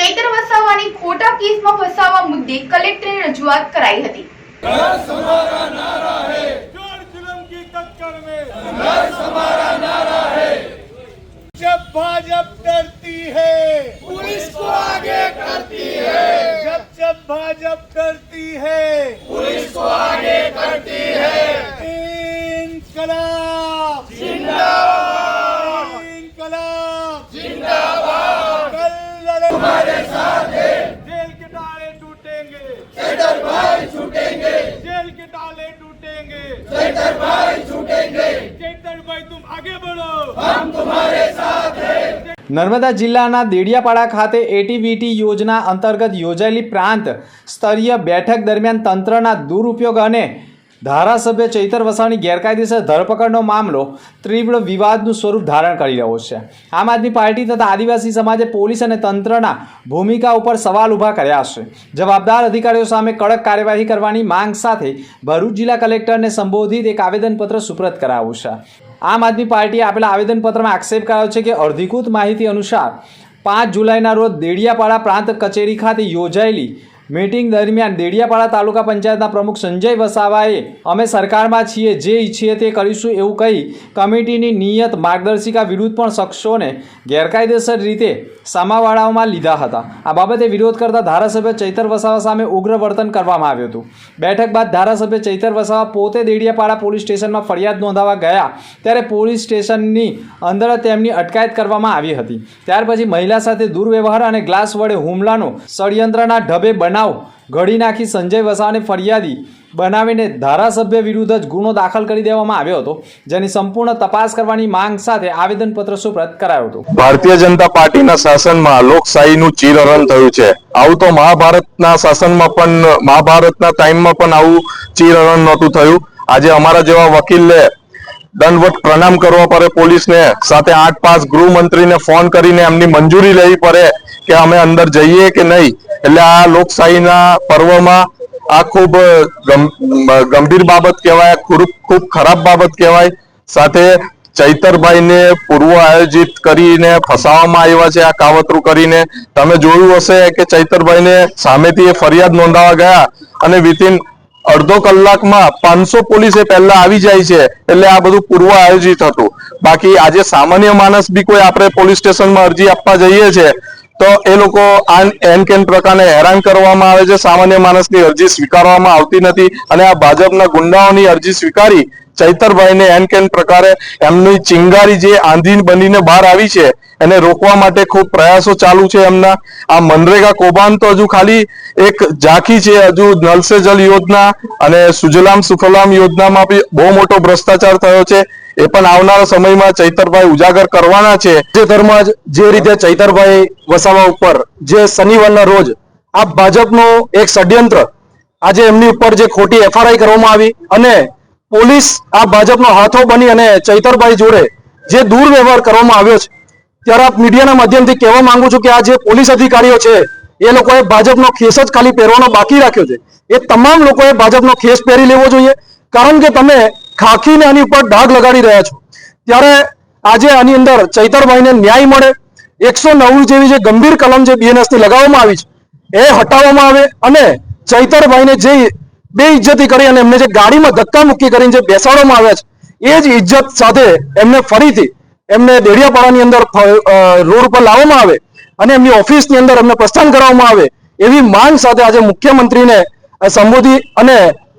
ચૈત્ર વસાવાની ખોટા કેસમાં ફસાવવા મુદ્દે કલેક્ટરે રજૂઆત કરાઈ હતી जोर जुल्म की टक्कर में संघर्ष हमारा नारा है जब भाजप डरती है पुलिस को आगे करती है जब जब भाजप डरती है पुलिस को आगे करती है इनकलाब ताले टूटेंगे चैतर भाई छूटेंगे चैतर भाई तुम आगे बढ़ो નર્મદા જિલ્લાના દેડિયાપાડા ખાતે એટીવીટી યોજના અંતર્ગત યોજાયેલી પ્રાંત સ્તરીય બેઠક દરમિયાન તંત્રના દુરુપયોગ અને ધારાસભ્ય ચૈતર વસાવાની ગેરકાયદેસર ધરપકડનો મામલો તીવ્ર વિવાદનું સ્વરૂપ ધારણ કરી રહ્યો છે. આમ આદમી પાર્ટી તથા આદિવાસી સમાજે પોલીસ અને તંત્રના ભૂમિકા ઉપર સવાલ ઊભા કર્યા છે. જવાબદાર અધિકારીઓ સામે કડક કાર્યવાહી કરવાની માંગ સાથે ભરૂચ જિલ્લા કલેક્ટરને સંબોધિત એક આવેદનપત્ર સુપ્રત કરાવ્યું છે. આમ આદમી પાર્ટીએ આપેલા આવેદનપત્રમાં આક્ષેપ કરાયો છે કે અર્ધિકૃત માહિતી અનુસાર પાંચ જુલાઈના રોજ દેડિયાપાડા પ્રાંત કચેરી ખાતે યોજાયેલી મીટિંગ દરમિયાન દેડિયાપાડા તાલુકા પંચાયતના પ્રમુખ સંજય વસાવાએ, અમે સરકારમાં છીએ, જે ઈચ્છીએ તે કરીશું એવું કહી કમિટીની નિયત માર્ગદર્શિકા વિરુદ્ધ પણ શખ્સોને ગેરકાયદેસર રીતે સામાવાળાઓમાં લીધા હતા. આ બાબતે વિરોધ કરતા ધારાસભ્ય ચૈતર વસાવા સામે ઉગ્ર વર્તન કરવામાં આવ્યું હતું. બેઠક બાદ ધારાસભ્ય ચૈતર વસાવા પોતે દેડિયાપાડા પોલીસ સ્ટેશનમાં ફરિયાદ નોંધાવા ગયા, ત્યારે પોલીસ સ્ટેશનની અંદર તેમની અટકાયત કરવામાં આવી હતી. ત્યાર પછી મહિલા સાથે દુર્વ્યવહાર અને ગ્લાસ વડે હુમલાનો ષડયંત્રના ઢબે બનાવ ઘડી નાખી સંજય વસાવાને ફરિયાદી બનાવીને ધારાસભ્ય વિરુદ્ધ જ ગુનો દાખલ કરી દેવામાં આવ્યો હતો, જેની સંપૂર્ણ તપાસ કરવાની માંગ સાથે આવેદનપત્ર સુપ્રત કરાયો હતો. ભારતીય જનતા પાર્ટીના શાસનમાં લોકશાહીનું ચીરહરણ થયું છે. આવું તો મહાભારતના શાસનમાં પણ, મહાભારતના ટાઈમમાં પણ આવું ચીરહરણ નહોતું થયું. આજે અમારા જેવા વકીલને દંડવત પ્રણામ કરવા પડે પોલીસને સાથે આઠ પાંચ ગૃહમંત્રીને ફોન કરીને એમની મંજૂરી લેવી પડે કે અમે અંદર જઈએ કે નહીં. એટલે આ લોકશાહીના પર્વમાં આ ખૂબ ગંભીર બાબત કહેવાય, ખૂબ ખૂબ ખરાબ બાબત કહેવાય. સાથે ચૈતરભાઈને પૂર્વ આયોજિત કરીને ફસાવવામાં આવ્યા છે, આ કાવતરું કરીને. તમે જોયું હશે કે ચૈતરભાઈને સામેથી એ ફરિયાદ નોંધાવા ગયા અને વિથિન અડધો કલાકમાં પાંચસો પોલીસે પહેલા આવી જાય છે, એટલે આ બધું પૂર્વ આયોજિત હતું. બાકી આજે સામાન્ય માણસ બી કોઈ આપણે પોલીસ સ્ટેશનમાં અરજી આપવા જઈએ છે તો એ લોકો આન એન કેન પ્રકારને હેરાન કરવામાં આવે છે? સામાન્ય માણસની અરજી સ્વીકારવામાં આવતી નથી અને આ ભાજપના ગુંડાઓની અરજી સ્વીકારી ચૈતરભાઈને એન કેન પ્રકારે એમની ચિંગારી જે આંધી બનીને બહાર આવી છે, એને રોકવા માટે ખૂબ પ્રયાસો ચાલુ છે એમના. આ મનરેગા કૌભાંડ તો હજુ ખાલી એક ઝાંખી છે. હજુ નલ જલ યોજના અને સુજલામ સુફલામ યોજનામાં બી બહુ મોટો ભ્રષ્ટાચાર થયો છે. એ પણ આવનારા સમયમાં ચૈતરભાઈ ઉજાગર કરવાના છે. જે જ જે રીતે ચૈતરભાઈ વસાવા ઉપર જે શનિવારના રોજ આ ભાજપનું એક ષડયંત્ર આજે એમની ઉપર જે ખોટી એફઆરઆઈ કરવામાં આવી અને પોલીસ આ ભાજપનો હાથો બની અને ચૈતરભાઈ જોડે જે દુર્વ્યવહાર કરવામાં આવ્યો છે, ત્યારે આપ મીડિયાના માધ્યમથી કહેવા માંગુ છું કે આ જે પોલીસ અધિકારીઓ છે, એ લોકોએ ભાજપનો ખેસ જ ખાલી પહેરવાનો બાકી રાખ્યો છે. એ તમામ લોકોએ ભાજપનો ખેસ પહેરી લેવો જોઈએ, કારણ કે તમે ખાખીને આની ઉપર ડાઘ લગાડી રહ્યા છો. ત્યારે આજે આની અંદર ચૈતરભાઈને ન્યાય મળે. એકસો નવ્વું જેવી જે ગંભીર કલમ જે બીએનએસથી લગાવવામાં આવી છે, એ હટાવવામાં આવે અને ચૈતરભાઈને જે બે ઇજ્જતી કરી અને એમને જે ગાડીમાં ધક્કા મુક્કી કરીને જે બેસાડવામાં આવ્યા છે, એ જ ઇજ્જત સાથે એમને ફરીથી એમને દેડિયાપાડાની અંદર રોડ ઉપર લાવવામાં આવે અને એમની ઓફિસની અંદર એમને પ્રસ્થાન કરવામાં આવે એવી માંગ સાથે આજે મુખ્યમંત્રીને સંબોધી અને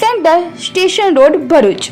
centre station road Bharuch.